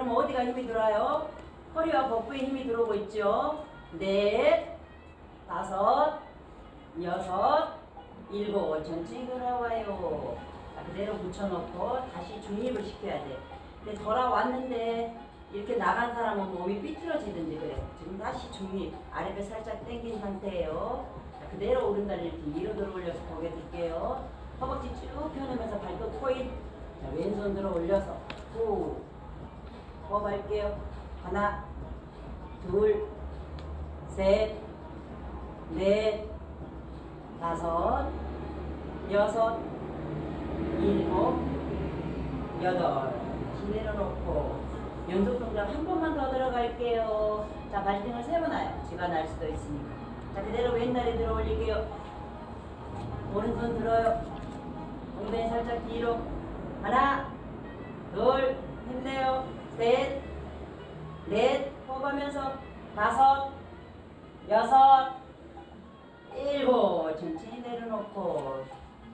그럼 어디가 힘이 들어요? 허리와 복부에 힘이 들어오고 있죠. 넷, 다섯, 여섯, 일곱. 천천히 돌아와요. 자, 그대로 붙여놓고 다시 중립을 시켜야 돼. 근데 돌아왔는데 이렇게 나간 사람은 몸이 삐뚤어지든지 그래. 지금 다시 중립. 아랫배 살짝 당긴 상태예요. 자, 그대로 오른다리를 뒤로 들어 올려서 고개 들게요. 허벅지 쭉 펴내면서 발끝 포인. 자, 왼손 들어 올려서 후. 호흡할게요. 하나, 둘, 셋, 넷, 다섯, 여섯, 일곱, 여덟. 내려놓고 연속 동작 한 번만 더 들어갈게요. 자, 발등을 세워놔요. 쥐가 날 수도 있으니까. 자, 그대로 왼다리 들어 올릴게요. 오른손 들어요. 엉덩이 살짝 뒤로. 하나, 둘, 힘내요. 셋, 넷, 호흡하면서 다섯, 여섯, 일곱. 천천히 내려놓고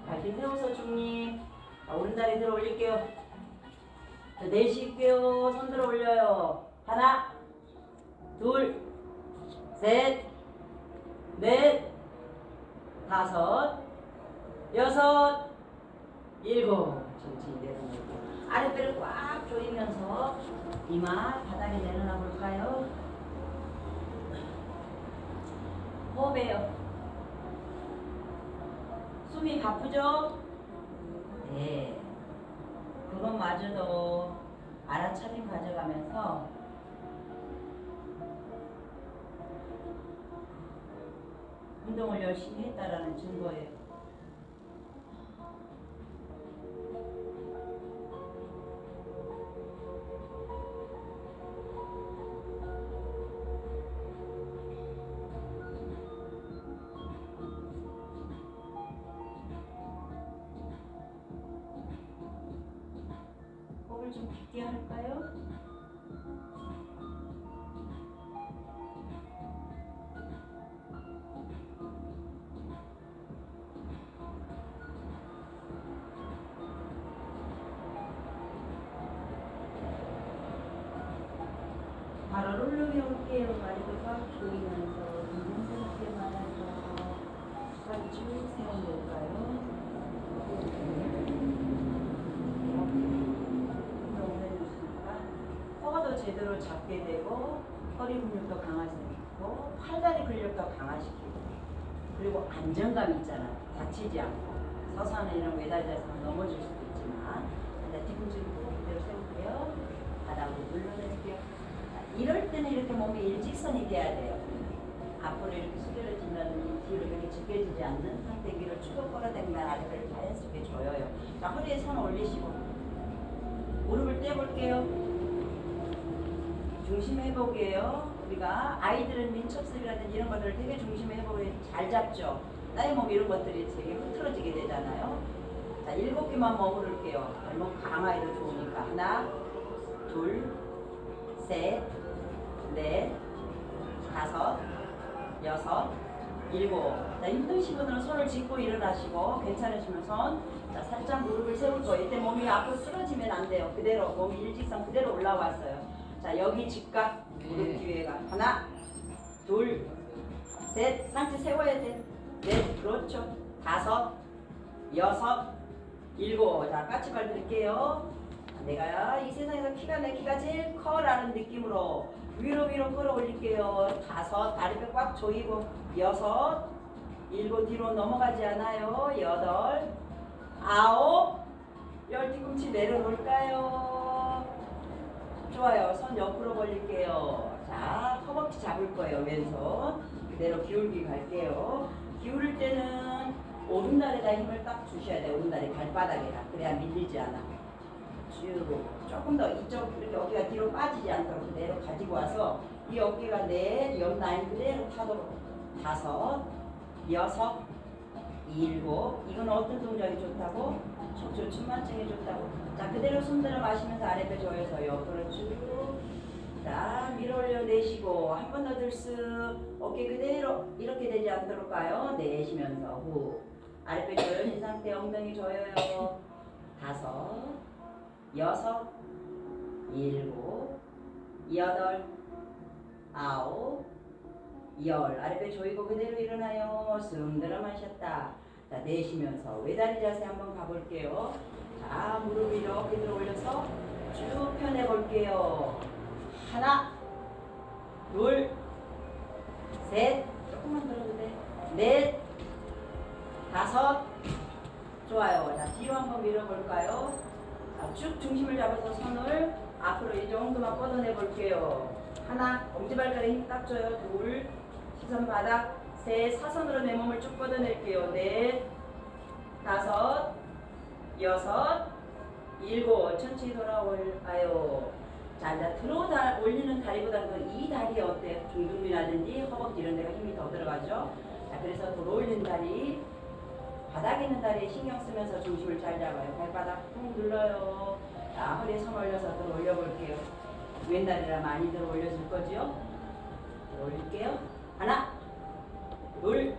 발길 세워서 중립. 자, 오른다리 들어 올릴게요. 자, 내쉴게요. 손 들어 올려요. 하나, 둘, 셋, 넷, 다섯, 여섯, 일곱. 천천히 내려놓고 아랫배를 꽉 조이면서 이마 바닥에 내려놔 볼까요? 호흡해요. 숨이 가쁘죠? 네. 그것마저도 알아차림 가져가면서 운동을 열심히 했다라는 증거예요. 바로. 머리도 꽉 조이면서 눈 뜨겁게 말아서 팔쭉 세워볼까요? 허가도 제대로 잡게 되고 허리 근육도 강화시키고 팔다리 근력도 강화시키고 그리고 안정감 있잖아 다치지 않고 서서는 이런 매달려서 넘어질 수도 있지만 일단 뒤꿈치를 꼭 그대로 세울게요 바닥으로 자, 이럴 때는 이렇게 몸이 일직선이 돼야 돼요 앞으로 이렇게 숙여진다든지 뒤로 이렇게 짚겨지지 않는 상태 위로 쭉 끌어당기면 아래를 자연스럽게 조여요 자 허리에 손 올리시고 무릎을 떼볼게요. 중심해보게요. 우리가 아이들은 민첩습이라든지 이런 것들을 되게 중심해보고 잘 잡죠. 나의 몸 이런 것들이 되게 흐트러지게 되잖아요. 자, 일곱 개만 머무를게요. 발목 강화에도 좋으니까. 하나, 둘, 셋, 넷, 다섯, 여섯, 일곱. 자, 힘드신 분들은 손을 짚고 일어나시고 괜찮으시면 손. 자, 살짝 무릎을 세울 거예요. 이때 몸이 앞으로 쓰러지면 안 돼요. 그대로 몸이 일직선 그대로 올라왔어요. 자, 여기 직각 무릎 뒤에가 하나, 둘, 셋. 상체 세워야 돼. 넷, 그렇죠. 다섯, 여섯, 일곱. 자, 까치발 들게요. 내가 이 세상에서 키가 내 키가 제일 커라는 느낌으로 위로 위로 끌어올릴게요. 다섯, 다리뼈 꽉 조이고 여섯, 일곱 뒤로 넘어가지 않아요. 여덟, 아홉, 열 뒤꿈치 내려놓을까요? 좋아요. 손 옆으로 벌릴게요. 자, 허벅지 잡을 거예요. 왼손. 그대로 기울기 갈게요. 기울일 때는 오른다리에다 힘을 딱 주셔야 돼요. 오른다리 발바닥에다. 그래야 밀리지 않아. 쭉 조금 더 이쪽 어깨가 뒤로 빠지지 않도록 그대로 가지고 와서 이 어깨가 넷, 옆 라인 그대로 타도록 다섯, 여섯, 일곱. 이건 어떤 동작이 좋다고? 척추 측만증에 좋다고. 자 그대로 손들어 마시면서 아랫배 조여서 옆으로 쭉자 밀어 올려 내쉬고 한 번 더 들쓱 어깨 그대로 이렇게 되지 않도록 가요. 내쉬면서 후. 아랫배 조여진 상태 엉덩이 조여요. 다섯 여섯 일곱 여덟, 아홉, 열. 아랫배 조이고 그대로 일어나요. 숨 들어 마셨다. 자, 내쉬면서 외다리 자세 한번 가볼게요. 자, 무릎 이렇게 들어 올려서 쭉 펴내 볼게요. 하나, 둘, 셋, 조금만 들어도 돼. 넷, 다섯, 좋아요. 자, 뒤로 한번 밀어볼까요? 자, 쭉 중심을 잡아서 손을 앞으로 이 정도만 뻗어내 볼게요. 하나, 엄지발가락 힘 딱 줘요. 둘, 시선 바닥. 셋, 사선으로 내 몸을 쭉 뻗어낼게요. 넷, 다섯, 여섯, 일곱. 천천히 돌아올까요? 자, 이제 들어오다 올리는 다리보다는 이 다리 어때요? 중둔이라든지 허벅지 이런 데가 힘이 더 들어가죠? 자, 그래서 들어 올린 다리, 바닥에 있는 다리에 신경 쓰면서 중심을 잘 잡아요. 발바닥 꾹 눌러요. 자, 허리에 손 올려서 들어 올려볼게요. 왼다리라 많이 들어 올려줄 거죠? 들어 올릴게요. 하나, 둘,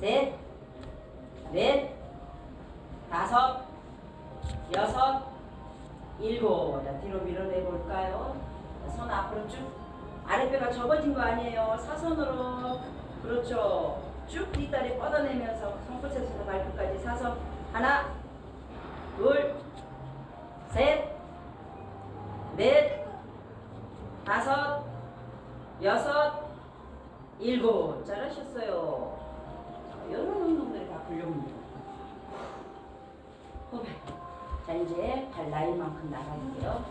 셋, 넷, 다섯, 여섯, 일곱. 자, 뒤로 밀어내 볼까요? 자, 손 앞으로 쭉. 아랫배가 접어진 거 아니에요. 사선으로. 그렇죠. 쭉 뒷다리 뻗어내면서 손끝에서 발끝까지 사선. 하나, 둘, 셋, 넷, 다섯, 여섯, 일곱. 잘하셨어요. 자, 이런 운동들이 다 근력입니다. 호흡. 자 이제 발 라인만큼 나갈게요.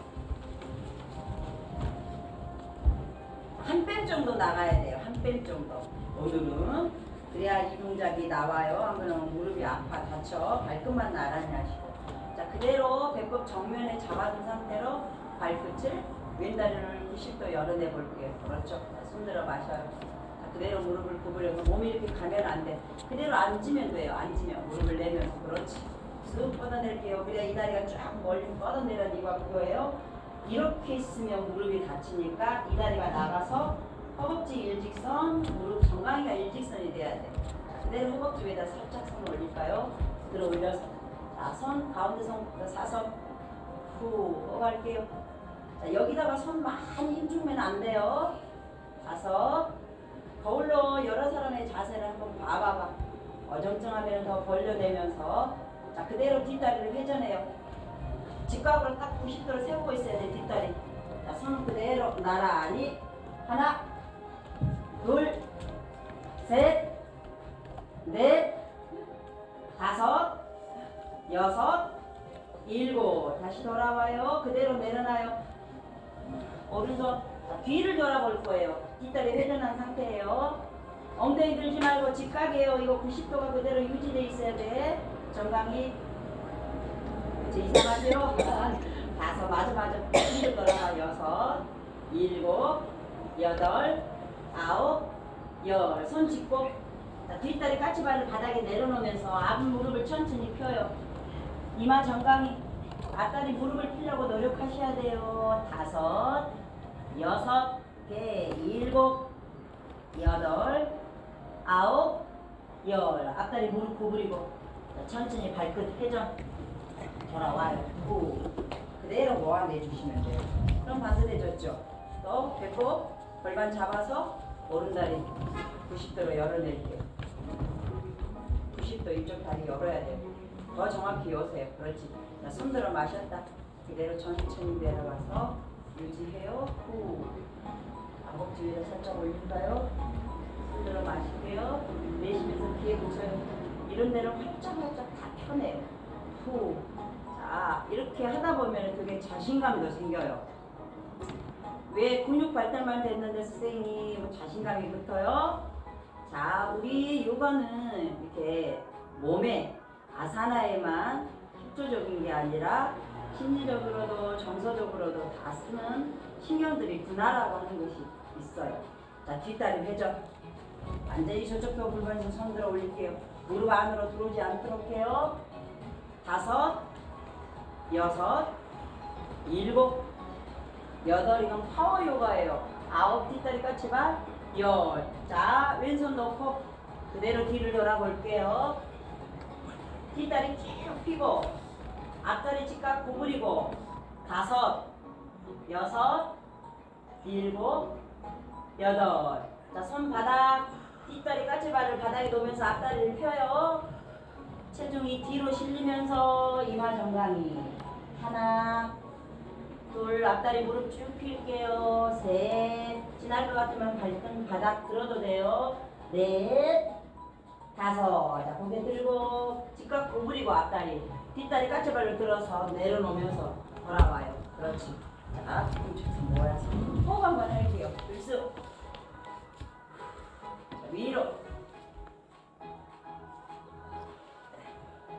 한 뺨 정도 나가야 돼요. 한 뺨 정도. 오늘은 그래야 이 동작이 나와요. 하면 무릎이 아파 다쳐 발끝만 나란히 하시고. 자 그대로 배꼽 정면에 잡아둔 상태로 발끝을 왼다리를 90도 열어내 볼게요. 그렇죠. 자, 손 들어 마셔요. 자, 그대로 무릎을 구부려서 몸이 이렇게 가면 안 돼. 그대로 앉으면 돼요. 앉으면 무릎을 내면서 그렇지. 쑥 뻗어낼게요. 그래야 이 다리가 쫙 멀리 뻗어내는 이유가 그거예요. 이렇게 있으면 무릎이 다치니까 이 다리가 나가서 허벅지 일직선, 무릎 정강이가 일직선이 돼야 돼. 자, 그대로 허벅지 위에다 살짝 손 올릴까요? 들어 올려서. 자, 손, 가운데 손부터 사선. 후, 어갈게요. 자, 여기다가 손 많이 힘주면 안 돼요. 다섯. 거울로 여러 사람의 자세를 한번 봐봐봐. 어정쩡하면 더 벌려내면서 자 그대로 뒷다리를 회전해요. 직각으로 딱 90도로 세우고 있어야 돼 뒷다리. 자 손은 그대로 나란히 하나, 둘, 셋, 넷, 다섯, 여섯, 일곱. 다시 돌아와요. 그대로 내려놔요. 오른손 자, 뒤를 돌아볼 거예요. 뒷다리 회전한 상태예요. 엉덩이 들지 말고 직각이에요. 이거 90도가 그대로 유지돼 있어야 돼. 정강이 이제 이상하죠? 다섯 맞아 맞아 뒤로 돌아가 여섯 일곱 여덟 아홉 열. 손 짚고 자, 뒷다리 까치발을 바닥에 내려놓으면서 앞 무릎을 천천히 펴요. 이마 정강이 앞다리 무릎을 펴려고 노력하셔야 돼요. 다섯 여섯 개 일곱 여덟 아홉 열. 앞다리 무릎 구부리고 자, 천천히 발끝 회전. 돌아와요. 후 그대로 모아내 주시면 돼요. 그럼 반대되졌죠? 또 배꼽 골반 잡아서 오른다리 90도로 열어낼게요 90도 이쪽 다리 열어야 돼요 더 정확히 여세요 그렇지 자 손들어 마셨다 그대로 천천히 내려가서 유지해요 후 아곡지 위로 살짝 올릴까요? 손들어 마실게요. 내쉬면서 귀에 붙여요. 이런 데를 활짝 활짝 다 펴내요. 후. 자, 이렇게 하다 보면 그게 자신감도 생겨요. 왜 근육 발달만 됐는데 선생님 뭐 자신감이 붙어요? 자, 우리 요가는 이렇게 몸에 아사나에만 협조적인 게 아니라 심리적으로도 정서적으로도 다 쓰는 신경들이 분화라고 하는 것이 있어요. 자, 뒷다리 회전. 완전히 저쪽 뼈 불면서 손 들어 올릴게요. 무릎 안으로 들어오지 않도록 해요. 다섯, 여섯, 일곱, 여덟, 이건 파워 요가예요. 아홉, 뒷다리 까치발, 열. 자, 왼손 놓고 그대로 뒤를 돌아볼게요. 뒷다리 쭉 펴고, 앞다리 직각 구부리고, 다섯, 여섯, 일곱, 여덟. 자, 손 바닥, 뒷다리 까치발을 바닥에 놓으면서 앞다리를 펴요. 체중이 뒤로 실리면서 이마 정강이. 하나, 둘, 앞다리 무릎 쭉 펴게요. 셋, 지날 것 같으면 발등 바닥 들어도 돼요. 넷, 다섯. 자, 고개 들고 직각 구부리고 앞다리. 뒷다리 까치발로 들어서 내려놓으면서 돌아와요. 그렇지. 자, 뒤꿈치에서 모아서 호흡 한번 할게요. 들쑥. 자, 위로.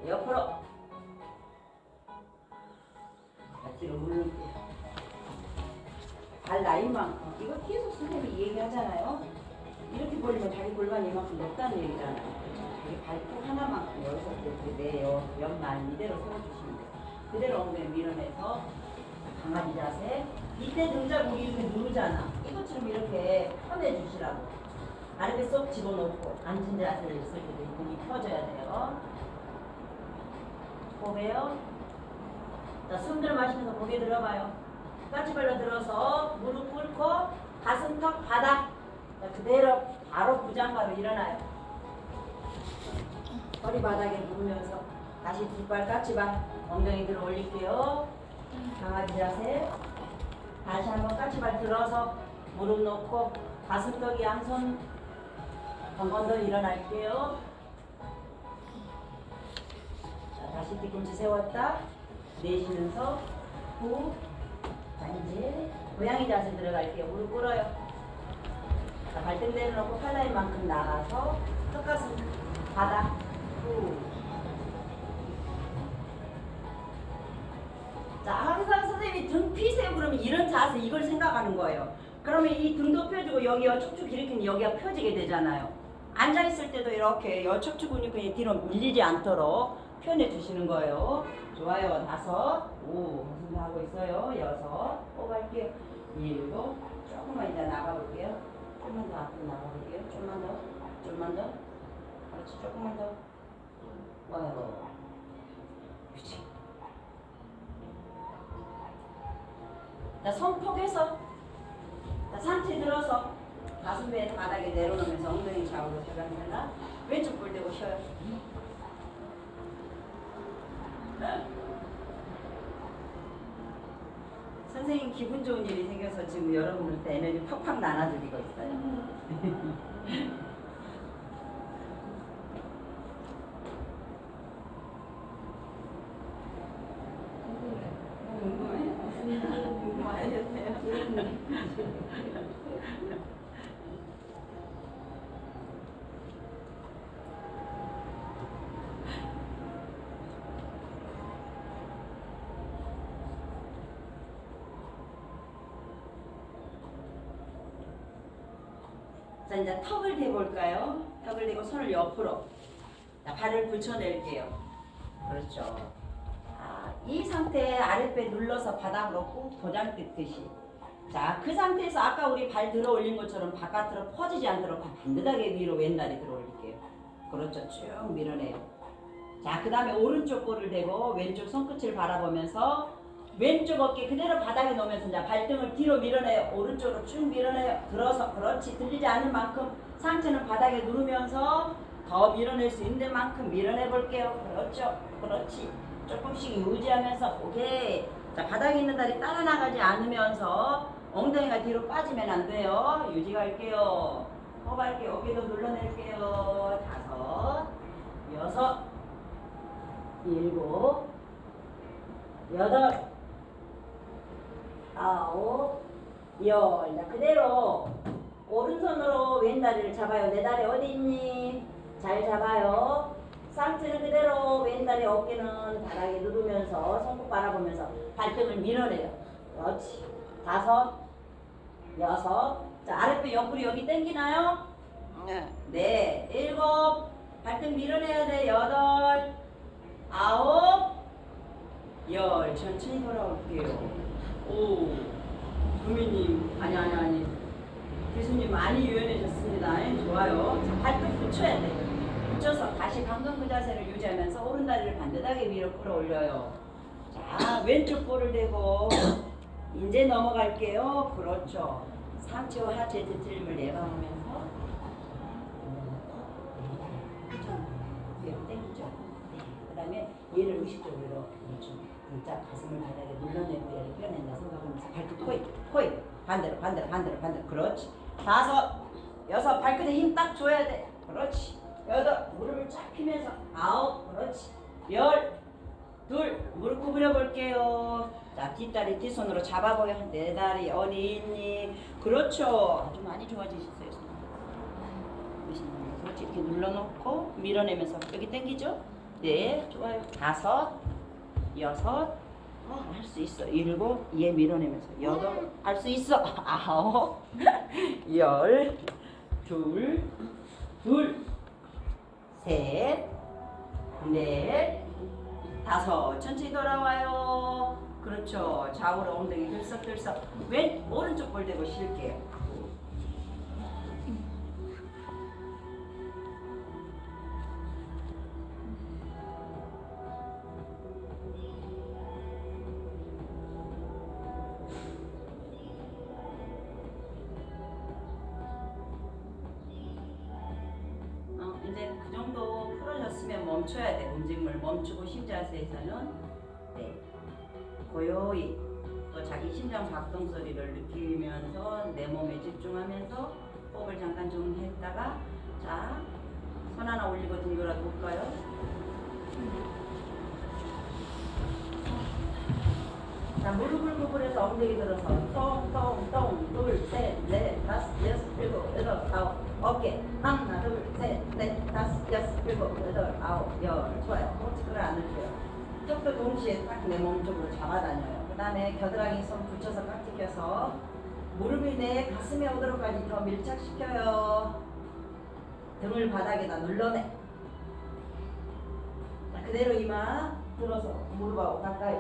옆으로. 자, 뒤로 물을게요. 발 나인 만큼. 이거 계속 선생님이 얘기하잖아요. 이렇게 벌리면 자기 골반 이만큼 높다는 얘기잖아요. 자기 발톱 하나만큼 여기서 이렇게 내요. 옆만 이대로 세워주시면 돼요. 그대로 엉덩이 밀어내서 강아지 자세. 이때 등자국이 이렇게 누르잖아. 이것처럼 이렇게 펴내주시라고. 아랫배 쏙 집어넣고 앉은 자세를 있을 때도 이 공이 펴져야 돼요. 호흡해요. 자, 숨 들어 마시면서 고개 들어봐요. 까치발로 들어서 무릎 꿇고 가슴 턱 바닥. 자, 그대로 바로 부장바로 일어나요. 허리 바닥에 누우면서 다시 뒷발 까치발 엉덩이 들어 올릴게요. 강아지 자세. 다시 한번 까치발 들어서 무릎 놓고 가슴턱이 양손 한 번 더 일어날게요. 자, 다시 뒤꿈치 세웠다. 내쉬면서 후. 자, 이제 고양이 자세 들어갈게요. 무릎 꿇어요. 자, 발등 내려놓고 팔라인만큼 나가서 턱가슴 바닥 후. 자, 항상 선생님이 등 피세요 그러면 이런 자세 이걸 생각하는 거예요. 그러면 이 등도 펴지고 여기가 척추 일으키는 여기가 펴지게 되잖아요. 앉아 있을 때도 이렇게 여 척추 근육이 뒤로 밀리지 않도록 표현해 주시는 거예요. 좋아요. 다섯, 오, 하고 있어요? 여섯, 뽑을게요. 일곱, 조금만 이따 나가볼게요. 조금만 더 앞으로 나가볼게요. 좀만 더, 좀만 더. 그렇지, 조금만 더. 와요. 그렇지. 자, 손 폭에서 자, 상체 들어서 가슴 배 바닥에 내려놓으면서 엉덩이 좌우로 들어가면 왼쪽 볼 대고 쉬어요. 선생님 기분 좋은 일이 생겨서 지금 여러분한테 에너지 팍팍 나눠드리고 있어요. 궁금해요? 궁금하셨어요? 자 이제 턱을 대볼까요? 턱을 대고 손을 옆으로 자, 발을 붙여낼게요. 그렇죠. 아, 이 상태에 아랫배 눌러서 바닥으로 꾹 도장 뜯듯이 자, 그 상태에서 아까 우리 발 들어 올린 것처럼 바깥으로 퍼지지 않도록 반듯하게 위로 왼다리 들어 올릴게요. 그렇죠. 쭉 밀어내요. 자, 그 다음에 오른쪽 볼을 대고 왼쪽 손끝을 바라보면서 왼쪽 어깨 그대로 바닥에 놓으면서 이제 발등을 뒤로 밀어내요. 오른쪽으로 쭉 밀어내요. 들어서 그렇지. 들리지 않는 만큼 상체는 바닥에 누르면서 더 밀어낼 수 있는 만큼 밀어내 볼게요. 그렇죠. 그렇지. 조금씩 유지하면서 오케이. 자, 바닥에 있는 다리 따라 나가지 않으면서 엉덩이가 뒤로 빠지면 안 돼요. 유지할게요. 호흡할게요. 어깨도 눌러낼게요. 다섯, 여섯, 일곱, 여덟, 아홉, 열. 자, 그대로 오른손으로 왼다리를 잡아요. 내 다리 어디 있니? 잘 잡아요. 상체는 그대로 왼다리 어깨는 바닥에 누르면서 손목 바라보면서 발등을 밀어내요. 그렇지. 다섯, 여섯. 자, 아랫배 옆구리 여기 당기나요? 네. 네. 일곱. 발등 밀어내야 돼. 여덟, 아홉, 열. 천천히 돌아올게요. 오. 구미님. 아니, 아니, 아니. 교수님 많이 유연해졌습니다. 좋아요. 자, 발등 붙여야 돼요. 붙여서 다시 감금 그 자세를 유지하면서 오른 다리를 반듯하게 위로 끌어올려요. 자, 왼쪽 볼을 대고 이제 넘어갈게요. 그렇죠. 상체와 하체 뒤틀림을 예방하면서 위로 당기죠. 네. 그다음에 얘를 의식적으로 그렇죠. 진짜 가슴을 바닥에 눌러내고 얘를 펴낸다 생각하면서 발끝 코이 코이 반대로 반대로 반대로 반대로 그렇지. 다섯 여섯 발끝에 힘 딱 줘야 돼. 그렇지. 여덟 무릎을 쫙 펴면서 아홉 그렇지. 열둘 무릎 구부려 볼게요. 자 뒷다리 뒷손으로 잡아보여. 내 다리 어디 있니? 그렇죠. 아주 많이 좋아지셨어요. 그렇지 이렇게 눌러놓고 밀어내면서 여기 당기죠? 네 좋아요. 다섯 여섯 할 수 있어. 일곱 얘 밀어내면서 여덟 할 수 있어. 아홉 열 둘, 둘, 셋, 넷, 다섯. 천천히 돌아와요. 그렇죠. 좌우로 엉덩이 들썩들썩. 왼 오른쪽 볼 대고 쉴게요. 집중하면서 호흡을 잠깐 좀 했다가 자, 손 하나 올리고 등 돌아 볼까요? 자, 무릎을 구부려서 엉덩이 들어서 똥 똥 똥 둘, 셋, 넷, 다섯, 여섯, 일곱, 여덟, 아홉 어깨 하나, 둘, 셋, 넷, 다섯, 여섯, 일곱, 여덟, 아홉, 열 좋아요. 꼬치를 안 넣을게요. 턱도 동시에 딱 내 몸 쪽으로 잡아다녀요. 그 다음에 겨드랑이 손 붙여서 깍지 껴서 무릎이 내 가슴에 오도록까지 더 밀착시켜요. 등을 바닥에다 눌러내. 자, 그대로 이마 들어서 무릎하고 가까이.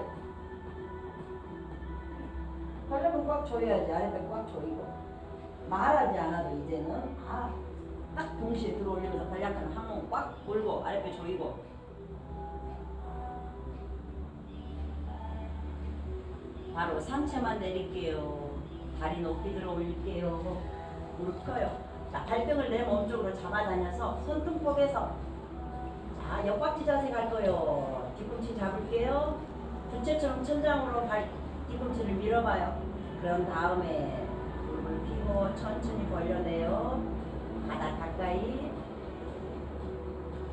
팔려면 꽉 조여야지 아랫배 꽉 조이고 말하지 않아도 이제는 아, 딱 동시에 들어올리면서 발약하는 항문 꽉 몰고 아랫배 조이고 바로 상체만 내릴게요 다리 높이 들어 올릴게요. 무릎 펴요. 자 발등을 내 몸쪽으로 잡아다녀서 손등폭에서. 자 옆박지 자세 갈 거요. 뒤꿈치 잡을게요. 부채처럼 천장으로 발 뒤꿈치를 밀어봐요. 그런 다음에 무릎을 펴고 천천히 벌려내요. 바닥 가까이.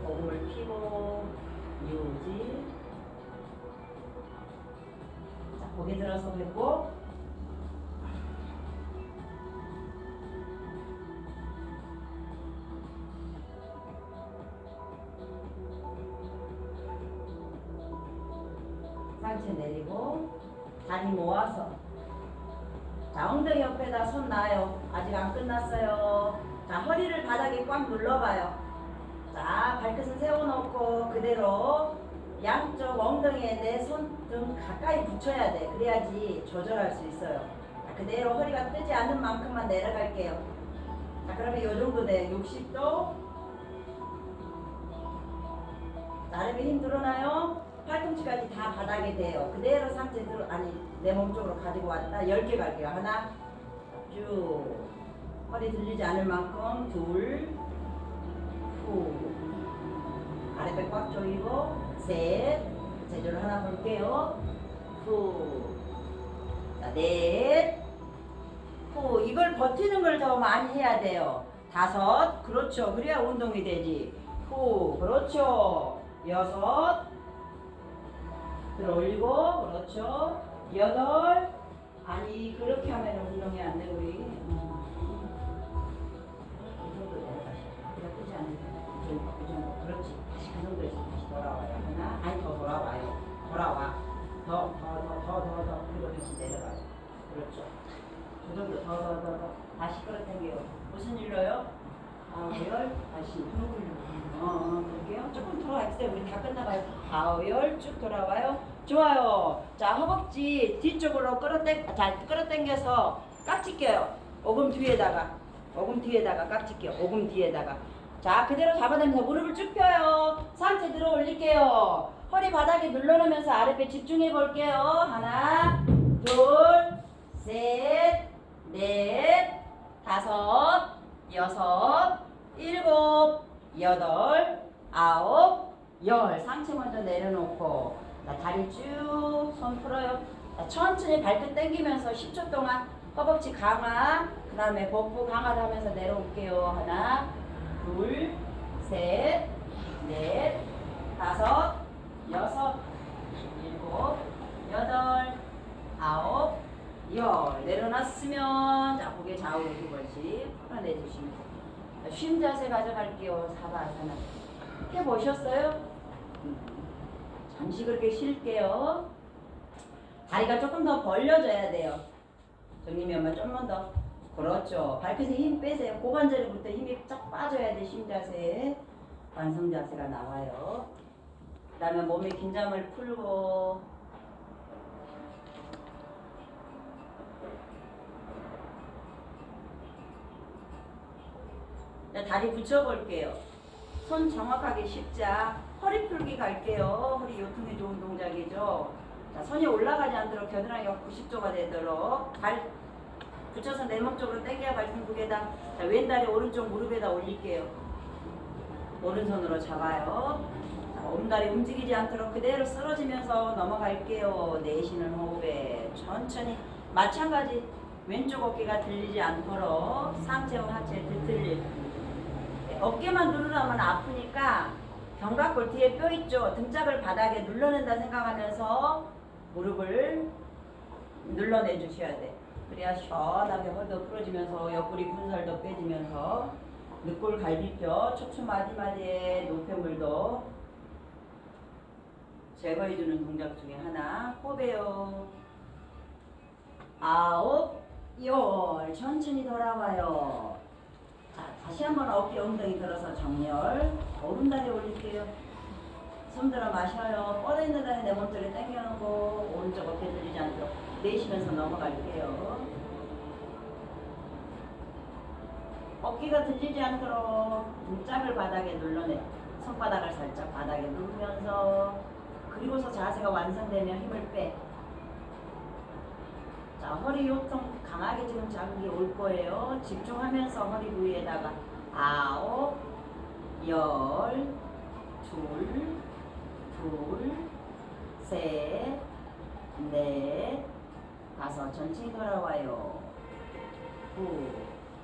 몸을 피고 유지. 자 고개 들어서 뱉고 다리 모아서 자 엉덩이 옆에다 손 놔요. 아직 안 끝났어요. 자 허리를 바닥에 꽉 눌러봐요. 자 발끝은 세워놓고 그대로 양쪽 엉덩이에 내 손 등 가까이 붙여야 돼. 그래야지 조절할 수 있어요. 자, 그대로 허리가 뜨지 않는 만큼만 내려갈게요. 자 그러면 요 정도 돼. 60도. 나름의 힘 들어나요? 팔꿈치까지 다 바닥에 돼요. 그대로 상체 들어 아니 내 몸 쪽으로 가지고 왔다. 10개 갈게요. 하나 쭉 허리 들리지 않을 만큼 둘 후. 아랫배 꽉 조이고 셋 제조를 하나 볼게요. 후. 자, 넷. 후. 이걸 버티는 걸 더 많이 해야 돼요. 다섯. 그렇죠. 그래야 운동이 되지. 후. 그렇죠. 여섯. 들어 올리고 그렇죠. 여덟. 아니 그렇게 하면 운동이 안 되고 우리. 정도 이 정도 그렇지. 다시 그 정도에서 다시 돌아와요. 하나. 아니 더 돌아와요. 돌아와. 더 더 더 더 더더 그리고 다시 내려가요. 그렇죠. 그 정도 더 더 더 더. 다시 끌어당겨요. 무슨 일로요? 아열 다시 어, 어, 볼게요. 조금 더 해주세요. 우리 다 끝나가요. 아열 쭉 돌아와요. 좋아요. 자, 허벅지 뒤쪽으로 끌어당, 자, 끌어당겨서 깍지 껴요. 오금 뒤에다가, 오금 뒤에다가 깍지 껴. 오금 뒤에다가. 자, 그대로 잡아당겨서 무릎을 쭉 펴요. 상체 들어 올릴게요. 허리 바닥에 눌러놓으면서 아랫배 집중해 볼게요. 하나, 둘, 셋, 넷, 다섯, 여섯, 일곱, 여덟, 아홉, 열. 상체 먼저 내려놓고 자, 다리 쭉 손 풀어요. 자, 천천히 발끝 당기면서 10초 동안 허벅지 강화, 그 다음에 복부 강화를 하면서 내려올게요. 하나, 둘, 셋, 넷, 다섯, 여섯, 일곱, 여덟, 아홉, 열. 내려놨으면 자 고개 좌우로 두 번씩 풀어내주시면 돼요. 자, 쉼 자세 가져갈게요. 사바아사나. 해보셨어요? 음, 잠시 그렇게 쉴게요. 다리가 조금 더 벌려져야 돼요. 정님이 엄마 좀만 더. 그렇죠. 발끝에 힘 빼세요. 고관절부터 힘이 쫙 빠져야 돼. 쉼 자세. 완성 자세가 나와요. 그 다음에 몸의 긴장을 풀고 다리 붙여볼게요. 손 정확하게 십자. 허리 풀기 갈게요. 허리 요통에 좋은 동작이죠. 자, 손이 올라가지 않도록 겨드랑이가 90도가 되도록 발 붙여서 내목 쪽으로 당겨야 발등 두 개다. 자, 왼다리 오른쪽 무릎에다 올릴게요. 오른손으로 잡아요. 자, 오른다리 움직이지 않도록 그대로 쓰러지면서 넘어갈게요. 내쉬는 호흡에 천천히 마찬가지 왼쪽 어깨가 들리지 않도록 상체와 하체 네, 어깨만 누르라면 아프니까 견갑골 뒤에 뼈 있죠. 등짝을 바닥에 눌러낸다 생각하면서 무릎을 눌러내 주셔야 돼. 그래야 시원하게 허리도 풀어지면서 옆구리 분살도 빼지면서 늑골 갈비뼈 척추 마디마디에 노폐물도 제거해주는 동작 중에 하나 호배요. 아홉 열 천천히 돌아와요. 자, 다시 한번 어깨 엉덩이 들어서 정렬. 오른다리 올릴게요. 손 들어 마셔요. 뻗어 있는 다리 내 몸쪽에 당겨놓고 오른쪽 어깨 들리지 않도록 내쉬면서 넘어갈게요. 어깨가 들리지 않도록 등짝을 바닥에 눌러내. 손바닥을 살짝 바닥에 누르면서 그리고서 자세가 완성되면 힘을 빼. 자, 허리 요통 강하게 지금 자극이 올 거예요. 집중하면서 허리 부위에다가 아홉, 열, 둘, 둘, 셋, 넷, 다섯. 천천히 돌아와요. 후,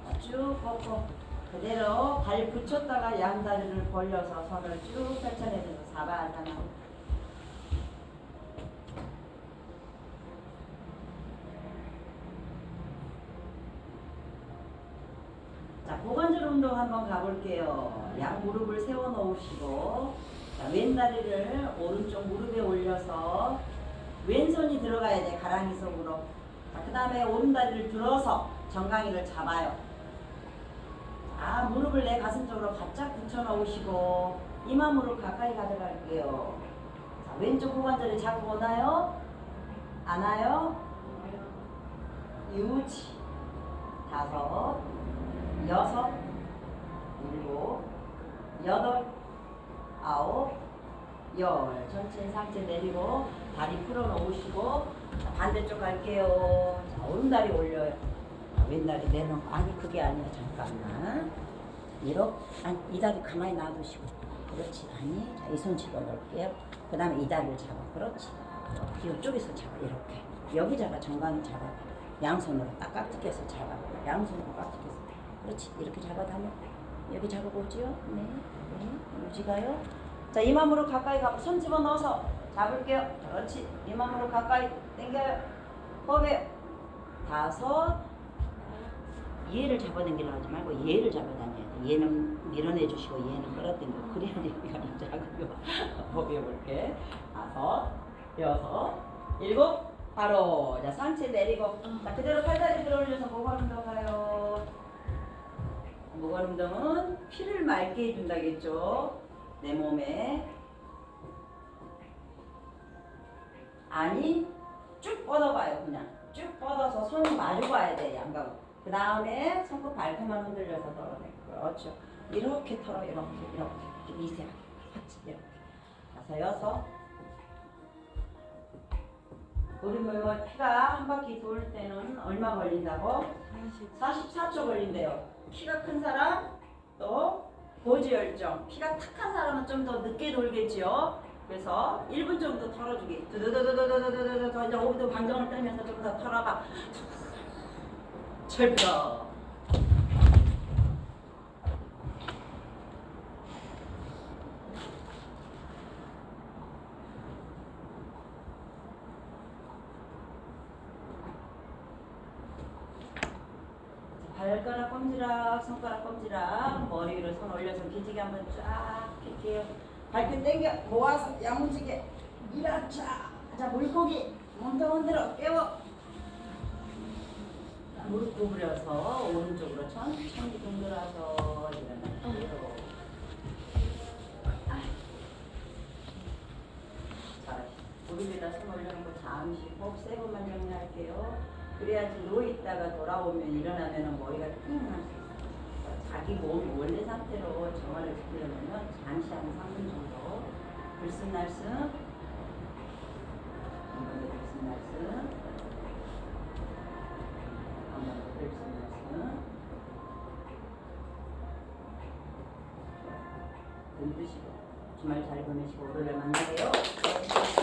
자, 쭉 뻗고 그대로 발 붙였다가 양다리를 벌려서 손을 쭉 펼쳐내면서 사바하잖아. 자, 고관절 운동 한번 가볼게요. 양 무릎을 세워 놓으시고, 자, 왼 다리를 오른쪽 무릎에 올려서, 왼손이 들어가야 돼, 가랑이 속으로. 자, 그 다음에 오른 다리를 들어서 정강이를 잡아요. 자, 무릎을 내 가슴 쪽으로 바짝 붙여 놓으시고, 이마 무릎 가까이 가져갈게요. 자, 왼쪽 고관절이 자꾸 오나요? 안 와요? 유지. 다섯. 여섯, 일곱, 여덟, 아홉, 열. 전체 상체 내리고 다리 풀어 놓으시고 자, 반대쪽 갈게요. 자, 오른다리 올려요. 자, 왼다리 내놓고 아니 그게 아니라 잠깐만. 이렇게 아니 이 다리 가만히 놔두시고. 그렇지. 아니 자 이 손 집어 넣을게요. 그 다음에 이 다리를 잡아. 그렇지. 이쪽에서 잡아. 이렇게. 여기 잡아. 정강이 잡아. 양손으로 딱 깍두기해서 잡아. 양손으로 깍두기해서. 그렇지. 이렇게 잡아다녀 여기 잡아보지요? 네, 네. 유지가요. 자 이마무로 가까이 가고 손 집어넣어서 잡을게요. 그렇지. 이마무로 가까이 당겨요. 호흡해요 다섯. 얘를 잡아당기려 하지 말고 얘를 잡아다녀야 돼. 얘는 밀어내 주시고 얘는 끌어당기고 그래야 여기가 작아요. 호흡해 볼게. 다섯. 여섯. 일곱. 바로. 자 상체 내리고. 자 그대로 팔다리 들어 올려서 모발 운동 가요 모발 운동은 피를 맑게 해준다겠죠? 내 몸에. 아니 쭉 뻗어봐요 그냥. 쭉 뻗어서 손 마주 봐야 돼 양각 그 다음에 손끝 발끝만 흔들려서 털어내. 그렇죠. 이렇게 털어 이렇게 이렇게. 미세하게. 같이 이렇게. 다섯 여섯. 우리 뭐 해가 한 바퀴 돌 때는 얼마 걸린다고? 44초 걸린대요. 키가 큰 사람 또 고지혈증 피가 탁한 사람은 좀 더 늦게 돌겠지요. 그래서 1분 정도 털어주기. 두두두두두두두두두 이제 5분 방정을 빼면서 좀 더 털어가. 철벽. 발가락 꼼지락, 손가락 꼼지락, 머리 위로 손 올려서 기지개 한번 쫙 펼게요. 발끝 당겨 모아서 야무지게 밀어차. 자 물고기 몸통 흔들어 깨워. 자, 무릎 구부려서 오른쪽으로 천천히 동그라서 일어나요. 자, 무릎에다 손 올려놓고 잠시 호흡 세 번만 정리할게요. 그래야지 누워 있다가 돌아오면 일어나면 머리가 수 있어요. 자기 몸 원래 상태로 정화를 시키려면 잠시 한 3분 정도 들숨날숨 한번 더 들숨날숨 한번 더 들숨날숨 등 드시고 주말 잘 보내시고 만나게요. 고맙습니다.